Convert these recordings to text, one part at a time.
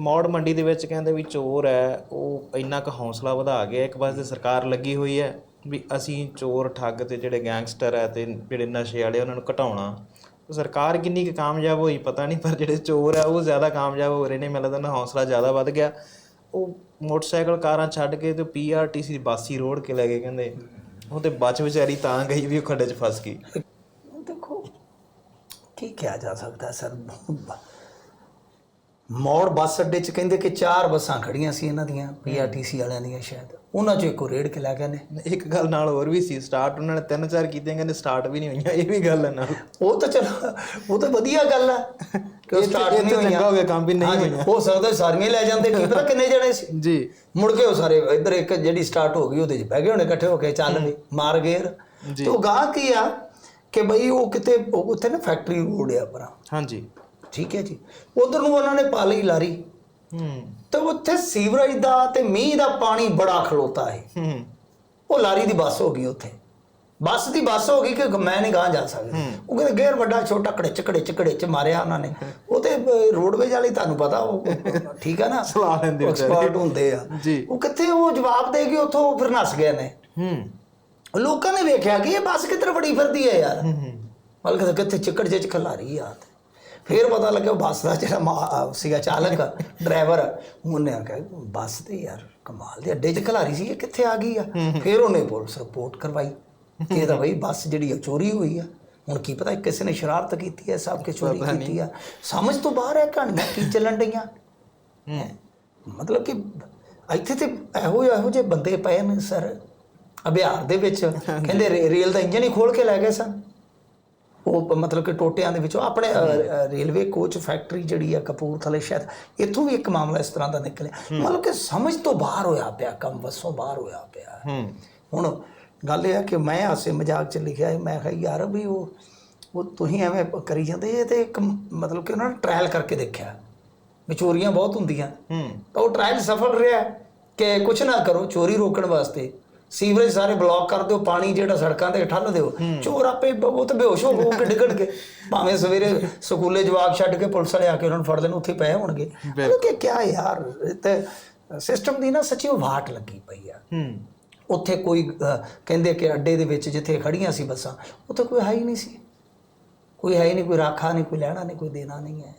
ਮੌੜ ਮੰਡੀ ਦੇ ਵਿੱਚ ਕਹਿੰਦੇ ਵੀ ਚੋਰ ਹੈ, ਉਹ ਇੰਨਾ ਕੁ ਹੌਸਲਾ ਵਧਾ ਗਿਆ ਇੱਕ ਪਾਸੇ ਸਰਕਾਰ ਲੱਗੀ ਹੋਈ ਹੈ ਵੀ ਅਸੀਂ ਚੋਰ, ਠੱਗ ਤੇ ਜਿਹੜੇ ਗੈਂਗਸਟਰ ਹੈ ਤੇ ਜਿਹੜੇ ਨਸ਼ੇ ਵਾਲੇ ਉਹਨਾਂ ਨੂੰ ਘਟਾਉਣਾ। ਸਰਕਾਰ ਕਿੰਨੀ ਕੁ ਕਾਮਯਾਬ ਹੋਈ ਪਤਾ ਨਹੀਂ, ਪਰ ਜਿਹੜੇ ਚੋਰ ਹੈ, ਉਹ ਜ਼ਿਆਦਾ ਕਾਮਯਾਬ ਹੋ ਰਹੇ ਨੇ, ਮੈਨੂੰ ਲੱਗਦਾ ਉਹਨਾਂ ਦਾ ਹੌਸਲਾ ਜ਼ਿਆਦਾ ਵੱਧ ਗਿਆ। ਉਹ ਮੋਟਰਸਾਈਕਲ ਕਾਰਾਂ ਛੱਡ ਕੇ ਤੇ ਪੀਆਰਟੀਸੀ ਬੱਸ ਹੀ ਰੋੜ ਕੇ ਲੈ ਗਏ ਕਹਿੰਦੇ। ਉਹ ਤੇ ਬਚ ਵਿਚਾਰੀ ਤਾਂ ਗਈ ਵੀ ਉਹ ਖੱਡੇ 'ਚ ਫਸ ਗਈ। ਦੇਖੋ, ਕੀ ਕਿਹਾ ਜਾ ਸਕਦਾ ਸਰ? ਮੋੜ ਬੱਸ ਅੱਡੇ 'ਚ ਕਹਿੰਦੇ ਕਿ ਚਾਰ ਬੱਸਾਂ ਖੜੀਆਂ ਸੀ ਇਹਨਾਂ ਦੀਆਂ ਪੀਆਰਟੀਸੀ ਵਾਲਿਆਂ ਦੀਆਂ ਸ਼ਾਇਦ। ਉਹਨਾਂ 'ਚੋਂ ਇੱਕੋ ਰੇੜ ਕੇ ਲੈ ਗਏ ਨੇ ਇੱਕ ਗੱਲ ਨਾਲ ਹੋਰ ਵੀ ਸੀ ਸਟਾਰਟ ਉਹਨਾਂ ਨੇ ਤਿੰਨ ਚਾਰ ਕੀਤੀਆਂ ਕਹਿੰਦੇ ਸਟਾਰਟ ਵੀ ਨਹੀਂ ਹੋਈਆਂ ਇਹ ਵੀ ਗੱਲ ਹੈ ਨਾਲ। ਉਹ ਤਾਂ ਚਲੋ ਉਹ ਤਾਂ ਵਧੀਆ ਗੱਲ ਹੈ ਕਿ ਉਹ ਸਟਾਰਟ ਨਹੀਂ ਹੋਈਆਂ। ਚੰਗਾ ਹੋ ਗਿਆ, ਕੰਮ ਵੀ ਨਹੀਂ ਹੋਈਆਂ। ਹੋ ਸਕਦਾ ਸਾਰੀਆਂ ਲੈ ਜਾਂਦੇ ਕੀ ਪਤਾ ਕਿੰਨੇ ਜਣੇ ਸੀ? ਜੀ। ਮੁੜ ਕੇ ਉਹ ਸਾਰੇ ਇੱਧਰ ਇੱਕ ਜਿਹੜੀ ਸਟਾਰਟ ਹੋ ਗਈ ਉਹਦੇ 'ਚ ਬਹਿ ਗਏ ਹੋਣੇ ਇਕੱਠੇ ਹੋ ਕੇ ਚੱਲ ਵੀ ਮਾਰ ਗੇਰ। ਤੇ ਉਹ ਗਾਹ ਕੀ ਆ ਕਿ ਬਈ ਉਹ ਕਿਤੇ ਉੱਥੇ ਨਾ ਫੈਕਟਰੀ ਰੋਡ ਆ ਪਰਾਂ ਹਾਂਜੀ। ਠੀਕ ਹੈ ਜੀ। ਉਧਰ ਨੂੰ ਉਹਨਾਂ ਨੇ ਪਾ ਲਈ ਲਾਰੀ। ਹੂੰ। ਤੇ ਉੱਥੇ ਸੀਵਰੇਜ ਦਾ ਤੇ ਮੀਂਹ ਦਾ ਪਾਣੀ ਬੜਾ ਖਲੋਤਾ ਹੈ ਹੂੰ। ਉਹ ਲਾਰੀ ਦੀ ਬੱਸ ਹੋ ਗਈ ਉੱਥੇ। ਬੱਸ ਦੀ ਬੱਸ ਹੋ ਗਈ ਕਿ ਮੈਂ ਨਹੀਂ ਗਾਂ ਜਾ ਸਕਦਾ। ਉਹ ਕਹਿੰਦੇ ਗੇਰ ਵੱਡਾ ਛੋਟਾ ਕੜੇ ਕੜੇ ਕੜੇ ਚ ਮਾਰਿਆ ਉਹਨਾਂ ਨੇ। ਉਹ ਤੇ ਰੋਡਵੇਜ ਵਾਲੀ ਤੁਹਾਨੂੰ ਪਤਾ ਉਹ ਠੀਕ ਹੈ ਨਾ? ਚਲਾ ਲੈਂਦੇ। ਐਕਸਪਰਟ ਹੁੰਦੇ ਆ। ਜੀ। ਉਹ ਕਿੱਥੇ ਉਹ ਜਵਾਬ ਦੇ ਕੇ ਉੱਥੋਂ ਫਿਰ ਨਸ ਗਏ ਨੇ। ਹੂੰ। ਲੋਕਾਂ ਨੇ ਵੇਖਿਆ ਕਿ ਇਹ ਬੱਸ ਕਿੱਧਰ ਵੜੀ ਫਿਰਦੀ ਹੈ ਯਾਰ। ਹੂੰ ਬਲਕਿ ਕਿੱਥੇ ਚਿੱਕੜ ਜਿਹੇ ਚ ਖਲਾਰੀ ਆ ਫਿਰ ਪਤਾ ਲੱਗਿਆ ਉਹ ਬੱਸ ਦਾ ਜਿਹੜਾ ਸੀਗਾ ਚਾਲਕ ਡਰਾਈਵਰ ਉਹਨੇ ਆਖਿਆ ਬੱਸ ਤੇ ਯਾਰ ਕਮਾਲ ਦੇ ਅੱਡੇ 'ਚ ਖਲਾਰੀ ਸੀ ਇਹ ਕਿੱਥੇ ਆ ਗਈ ਆ? ਫਿਰ ਉਹਨੇ ਪੁਲਿਸ ਰਿਪੋਰਟ ਕਰਵਾਈ। ਕਿ ਇਹਦਾ ਬਈ ਬੱਸ ਜਿਹੜੀ ਆ ਚੋਰੀ ਹੋਈ ਆ। ਹੁਣ ਕੀ ਪਤਾ ਕਿਸੇ ਨੇ ਸ਼ਰਾਰਤ ਕੀਤੀ ਹੈ ਸਭ ਕੇ ਚੋਰੀ ਕੀਤੀ ਆ। ਸਮਝ ਤੋਂ ਬਾਹਰ ਹੈ ਕਹਾਣੀਆਂ ਕੀ ਚੱਲਣ ਡਈਆਂ? ਮਤਲਬ ਕਿ ਇੱਥੇ ਤੇ ਇਹੋ ਇਹੋ ਜਿਹੇ ਬੰਦੇ ਪਏ ਨੇ ਸਰ। ਅਭਿਆਰ ਦੇ ਵਿੱਚ। ਕਹਿੰਦੇ ਰੇਲ ਦਾ ਇੰਜਨ ਹੀ ਖੋਲ ਕੇ ਲੈ ਗਏ ਸਨ। ਉਹ ਮਤਲਬ ਕਿ ਟੋਟਿਆਂ ਦੇ ਵਿੱਚੋਂ ਆਪਣੇ ਰੇਲਵੇ ਕੋਚ ਫੈਕਟਰੀ ਜਿਹੜੀ ਆ ਕਪੂਰਥਲੇ ਸ਼ਾਇਦ ਇੱਥੋਂ ਵੀ ਇੱਕ ਮਾਮਲਾ ਇਸ ਤਰ੍ਹਾਂ ਦਾ ਨਿਕਲਿਆ। ਮਤਲਬ ਕਿ ਸਮਝ ਤੋਂ ਬਾਹਰ ਹੋਇਆ ਪਿਆ ਕੰਮ ਵਸੋਂ ਬਾਹਰ ਹੋਇਆ ਪਿਆ। ਹੂੰ। ਹੁਣ ਗੱਲ ਇਹ ਆ ਕਿ ਮੈਂ ਹਾਸੇ ਮਜ਼ਾਕ ਚ ਲਿਖਿਆ ਮੈਂ ਕਿਹਾ ਯਾਰ ਵੀ ਉਹ ਉਹ ਤੁਸੀਂ ਐਵੇਂ ਕਰੀ ਜਾਂਦੇ ਇਹ ਤੇ ਇੱਕ ਮਤਲਬ ਕਿ ਉਹਨਾਂ ਨੇ ਟ੍ਰਾਇਲ ਕਰਕੇ ਦੇਖਿਆ। ਵੀ ਚੋਰੀਆਂ ਬਹੁਤ ਹੁੰਦੀਆਂ। ਹੂੰ। ਤਾਂ ਉਹ ਟ੍ਰਾਇਲ ਸਫਲ ਰਿਹਾ ਕਿ ਕੁਝ ਨਾ ਕਰੋ ਚੋਰੀ ਰੋਕਣ ਵਾਸਤੇ ਸੀਵਰੇਜ ਸਾਰੇ ਬਲੌਕ ਕਰ ਦਿਓ ਪਾਣੀ ਜਿਹੜਾ ਸੜਕਾਂ ਤੇ ਠੱਲ ਦਿਓ। ਚੋਰ ਆਪੇ ਉਹ ਤਾਂ ਬੇਹੋਸ਼ ਹੋ ਹੋ ਕੇ ਡਿੱਗਣਗੇ। ਭਾਵੇਂ ਸਵੇਰੇ ਸਕੂਲੇ ਜਵਾਕ ਛੱਡ ਕੇ ਪੁਲਿਸ ਵਾਲੇ ਆ ਕੇ ਉਹਨਾਂ ਨੂੰ ਫੜ ਲੈਣ ਉੱਥੇ ਪਏ ਹੋਣਗੇ। ਮਤਲਬ ਕਿ ਕਿਆ ਯਾਰ ਤੇ ਸਿਸਟਮ ਦੀ ਨਾ ਸੱਚੀ ਉਹ ਵਾਟ ਲੱਗੀ ਪਈ ਆ। ਉੱਥੇ ਕੋਈ ਕਹਿੰਦੇ ਕਿ ਅੱਡੇ ਦੇ ਵਿੱਚ ਜਿੱਥੇ ਖੜੀਆਂ ਸੀ ਬੱਸਾਂ ਉੱਥੇ ਕੋਈ ਹੈ ਹੀ ਨਹੀਂ ਸੀ। ਕੋਈ ਹੈ ਹੀ ਨਹੀਂ ਕੋਈ ਰਾਖਾ ਨਹੀਂ ਕੋਈ ਲੈਣਾ ਨਹੀਂ ਕੋਈ ਦੇਣਾ ਨਹੀਂ ਹੈ।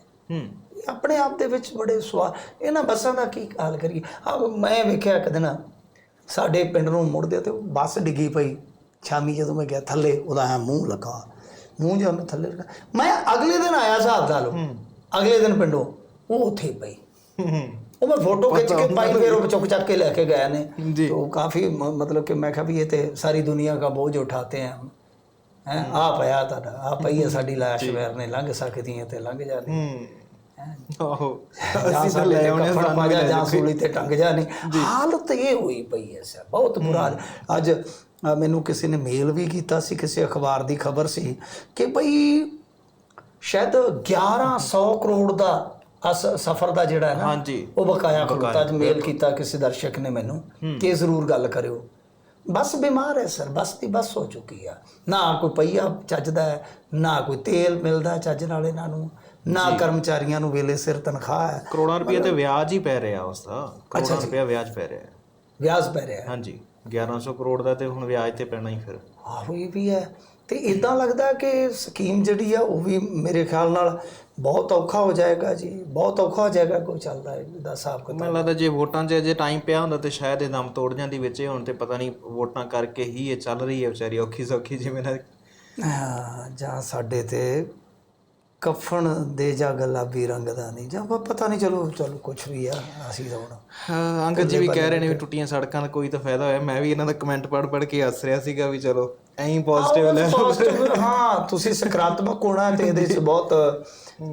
ਆਪਣੇ ਆਪ ਦੇ ਵਿੱਚ ਬੜੇ ਸਵਾਲ ਇਹਨਾਂ ਬੱਸਾਂ ਦਾ ਕੀ ਹਾਲ ਕਰੀਏ? ਆ ਮੈਂ ਵੇਖਿਆ ਇੱਕ ਦਿਨ ਸਾਡੇ ਪਿੰਡ ਨੂੰ ਮੁੜਦੇ ਤੇ ਉਹ ਬੱਸ ਡਿੱਗੀ ਪਈ। ਸ਼ਾਮੀ ਜਦੋਂ ਮੈਂ ਗਿਆ ਥੱਲੇ ਉਹਦਾ ਐਂ ਮੂੰਹ ਲੱਗਾ। ਮੂੰਹ ਜਿਹਾ ਉਹਨੇ ਥੱਲੇ ਲੱਗਾ। ਮੈਂ ਅਗਲੇ ਦਿਨ ਆਇਆ ਹਿਸਾਬ ਦਾ ਲੋ। ਅਗਲੇ ਦਿਨ ਪਿੰਡੋਂ। ਉਹ ਉੱਥੇ ਹੀ ਪਈ। ਹੂੰ ਉਹ ਮੈਂ ਫੋਟੋ ਖਿੱਚ ਕੇ ਪਾਈ ਫਿਰ ਉਹ ਚੁੱਕ ਚੱਕ ਕੇ ਲੈ ਕੇ ਗਏ ਨੇ। तो ਕਾਫੀ ਮ- ਮਤਲਬ ਕਿ ਮੈਂ ਕਿਹਾ ਵੀ ਇਹ ਤੇ ਸਾਰੀ ਦੁਨੀਆ ਦਾ ਬੋਝ ਉਠਾਤੇ ਹੈ ਹੈ ਆ ਪਿਆ ਤੁਹਾਡਾ। ਆ ਪਈ ਹੈ। ਸਾਡੀ ਲਾਸ਼ ਵੈਰ ਨੇ ਲੰਘ ਸਕਦੀ ਹੈ ਤੇ ਲੰਘ ਹੂੰ। ਆਹੋ। ਅਸੀਂ ਤਾਂ ਲੈ ਆਉਣੇ ਸਾਨੂੰ ਪਾ ਵੀ ਜਾ। ਸੂਲੀ ਤੇ ਟੰਗ ਜਾ। ਨਹੀਂ ਹਾਲਤ ਇਹ ਹੋਈ ਪਈ ਹੈ ਸਰ ਬਹੁਤ ਬੁਰਾ। ਅੱਜ ਮੈਨੂੰ ਕਿਸੇ ਨੇ ਮੇਲ ਵੀ ਕੀਤਾ ਸੀ ਕਿਸੇ ਅਖਬਾਰ ਦੀ ਖਬਰ ਸੀ ਕਿ ਭਈ ਸ਼ਾਇਦ 1100 ਕਰੋੜ ਦਾ ਅਸ ਸਫਰ ਦਾ ਜਿਹੜਾ ਹੈ ਨਾ ਹਾਂਜੀ। ਉਹ ਬਕਾਇਆ ਖਲੋਤਾ ਅੱਜ ਮੇਲ ਕੀਤਾ ਕਿਸੇ ਦਰਸ਼ਕ ਨੇ ਮੈਨੂੰ ਕਿ ਜ਼ਰੂਰ ਗੱਲ ਕਰਿਓ। ਬੱਸ ਬਿਮਾਰ ਹੈ ਸਰ ਬੱਸ ਦੀ ਬੱਸ ਹੋ ਚੁੱਕੀ ਆ। ਨਾ ਕੋਈ ਪਈਆ ਚੱਜਦਾ ਨਾ ਕੋਈ ਤੇਲ ਮਿਲਦਾ ਚੱਜ ਨਾਲ ਇਹਨਾਂ ਨੂੰ। ਨਾ ਕਰਮਚਾਰੀਆਂ ਨੂੰ ਵੇਲੇ ਸਿਰ ਤਨਖਾਹ ਹੈ। ਕਰੋੜਾਂ ਰੁਪਏ ਤੇ ਵਿਆਜ ਹੀ ਪੈ ਰਿਹਾ ਉਸ ਦਾ। ਕਰੋੜਾਂ ਰੁਪਏ ਵਿਆਜ ਪੈ ਰਿਹਾ। ਵਿਆਜ ਪੈ ਰਿਹਾ ਹਾਂਜੀ 1100 ਕਰੋੜ ਦਾ ਤੇ ਹੁਣ ਵਿਆਜ ਤੇ ਪੈਣਾ ਹੀ ਫਿਰ। ਆਹੋ ਇਹ ਵੀ ਹੈ। ਤੇ ਇਦਾਂ ਲੱਗਦਾ ਕਿ ਸਕੀਮ ਜਿਹੜੀ ਆ ਉਹ ਵੀ ਮੇਰੇ ਖਿਆਲ ਨਾਲ ਬਹੁਤ ਔਖਾ ਹੋ ਜਾਏਗਾ ਜੀ। ਬਹੁਤ ਔਖਾ ਹੋ ਜਾਏਗਾ ਕੋਈ ਚੱਲਦਾ ਇਹਦਾ ਹਿਸਾਬ ਕਿਤਾਬ। ਮੈਨੂੰ ਲੱਗਦਾ ਜੇ ਵੋਟਾਂ 'ਚ ਜੇ ਟਾਈਮ ਪਿਆ ਹੁੰਦਾ ਤੇ ਸ਼ਾਇਦ ਇਹ ਦਮ ਤੋੜ ਜਾਂਦੀ ਵਿੱਚ ਹੁਣ ਤੇ ਪਤਾ ਨਹੀਂ ਵੋਟਾਂ ਕਰਕੇ ਹੀ ਇਹ ਚੱਲ ਰਹੀ ਹੈ ਵਿਚਾਰੀ ਔਖੀ ਸੌਖੀ ਜਿਵੇਂ ਨਾ ਹਾਂ, ਜਾਂ ਸਾਡੇ ਤੇ ਕਫਨ ਦੇ ਜਾ ਗੁਲਾਬੀ ਰੰਗ ਦਾ ਨਹੀਂ ਜਾਂ ਪ- ਪਤਾ ਨਹੀਂ ਚਲੋ ਚਲੋ ਕੁਝ ਵੀ ਆ ਅਸੀਂ ਤਾਂ ਹੁਣ ਹਾਂ, ਅੰਕਲ ਜੀ ਵੀ ਕਹਿ ਰਹੇ ਨੇ ਵੀ ਟੁੱਟੀਆਂ ਸੜਕਾਂ ਦਾ ਕੋਈ ਤਾਂ ਫਾਇਦਾ ਹੋਇਆ। ਮੈਂ ਵੀ ਇਹਨਾਂ ਦਾ ਕਮੈਂਟ ਪੜ੍ਹ ਪੜ੍ਹ ਕੇ ਹੱਸ ਰਿਹਾ ਸੀਗਾ ਵੀ ਚਲੋ ਐਂ ਪੋਜ਼ਿਟਿਵ ਲੈ Positive, ਹਾਂ। ਤੁਸੀਂ ਸਕਾਰਾਤਮਕ ਹੋਣਾ ਤੇ ਇਹਦੇ ਵਿੱਚ ਬਹੁਤ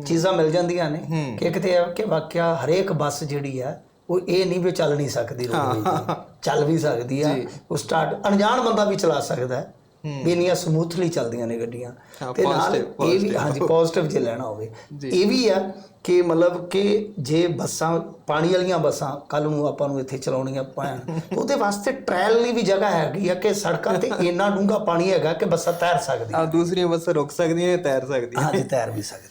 ਚੀਜ਼ਾਂ ਮਿਲ ਜਾਂਦੀਆਂ ਨੇ। ਕਿ ਕਿਤੇ ਇਹ ਕਿ ਵਾਕਿਆ ਹਰੇਕ ਬੱਸ ਜਿਹੜੀ ਆ ਉਹ ਇਹ ਨਹੀਂ ਵੀ ਚੱਲ ਨਹੀਂ ਸਕਦੀ ਚੱਲ ਵੀ ਸਕਦੀ ਆ ਉਹ ਸਟਾਰਟ ਅਣਜਾਣ ਬੰਦਾ ਵੀ ਚਲਾ ਸਕਦਾ। ਹੈ ਵੀ ਇੰਨੀਆਂ ਸਮੂਥਲੀ ਚੱਲਦੀਆਂ ਨੇ ਗੱਡੀਆਂ। ਤੇ ਨਾਲ ਇਹ ਵੀ ਹਾਂਜੀ ਪੋਜ਼ਿਟਿਵ ਜੇ ਲੈਣਾ ਹੋਵੇ। ਇਹ ਵੀ ਆ ਕਿ ਮਤਲਬ ਕਿ ਜੇ ਬੱਸਾਂ ਪਾਣੀ ਵਾਲੀਆਂ ਬੱਸਾਂ ਕੱਲ ਨੂੰ ਆਪਾਂ ਨੂੰ ਇੱਥੇ ਚਲਾਉਣੀਆਂ ਪੈਣ ਉਹਦੇ ਵਾਸਤੇ ਟ੍ਰਾਇਲ ਲਈ ਵੀ ਜਗ੍ਹਾ ਹੈਗੀ ਆ ਕਿ ਸੜਕਾਂ ਤੇ ਇੰਨਾ ਡੂੰਘਾ ਪਾਣੀ ਹੈਗਾ ਕਿ ਬੱਸਾਂ ਤੈਰ ਸਕਦੀਆਂ ਆ ਦੂਸਰੀਆਂ ਬੱਸਾਂ ਰੁਕ ਸਕਦੀਆਂ ਤੈਰ ਸਕਦੀਆਂ ਹਾਂਜੀ ਤੈਰ ਵੀ ਸਕਦੀਆਂ